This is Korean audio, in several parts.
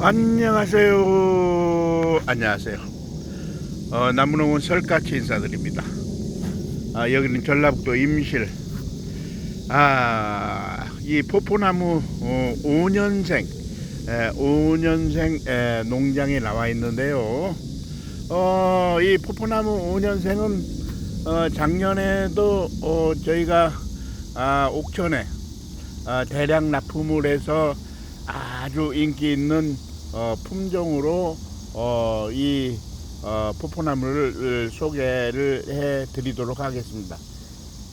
안녕하세요. 안녕하세요. 어, 나무농은 설까치 인사드립니다. 아, 여기는 전라북도 임실. 아, 이 포포나무 어, 5년생, 에, 5년생 에, 농장에 나와 있는데요. 어, 이 포포나무 5년생은 어, 작년에도 어, 저희가 아, 옥천에 아, 대량 납품을 해서 아주 인기 있는 어, 품종으로 어, 이 어, 포포나무를 소개를 해 드리도록 하겠습니다.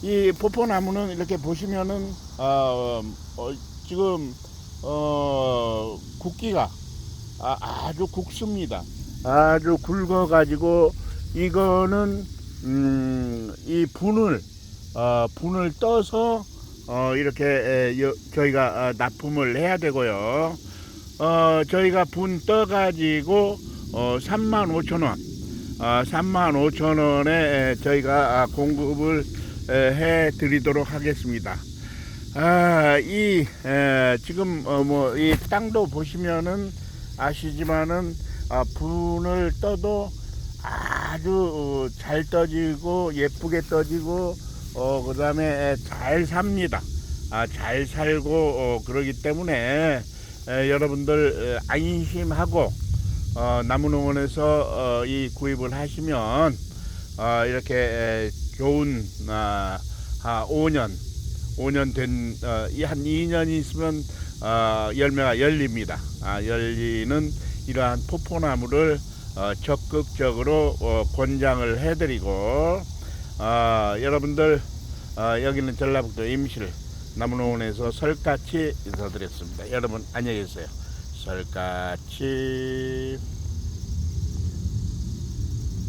이 포포나무는 이렇게 보시면은 어, 어, 지금 어, 굵기가 아, 주 굵습니다. 아주 굵어 가지고 이거는 음, 이 분을 어, 분을 떠서 어, 이렇게 에, 여- 저희가 어, 납품을 해야 되고요. 어, 저희가 분 떠가지고 어, 3만 5천 원, 어, 3만 5천 원에 저희가 아, 공급을 에, 해 드리도록 하겠습니다. 아, 이 에, 지금 어, 뭐 이 땅도 보시면은 아시지만은 아, 분을 떠도 아주 어, 잘 떠지고 예쁘게 떠지고 어 그 다음에 잘 삽니다. 아, 잘 살고 어, 그러기 때문에 에, 여러분들 에, 안심하고 어, 나무농원에서 어, 이 구입을 하시면 어, 이렇게 에, 좋은 아, 아, 5년 5년 된 어, 이한 2년 있으면 어, 열매가 열립니다. 아, 열리는 이러한 포포나무를 어, 적극적으로 어, 권장을 해드리고 아, 여러분들 아, 여기는 전라북도 임실 나무농원에서 설까치 인사드렸습니다. 여러분 안녕히 계세요. 설까치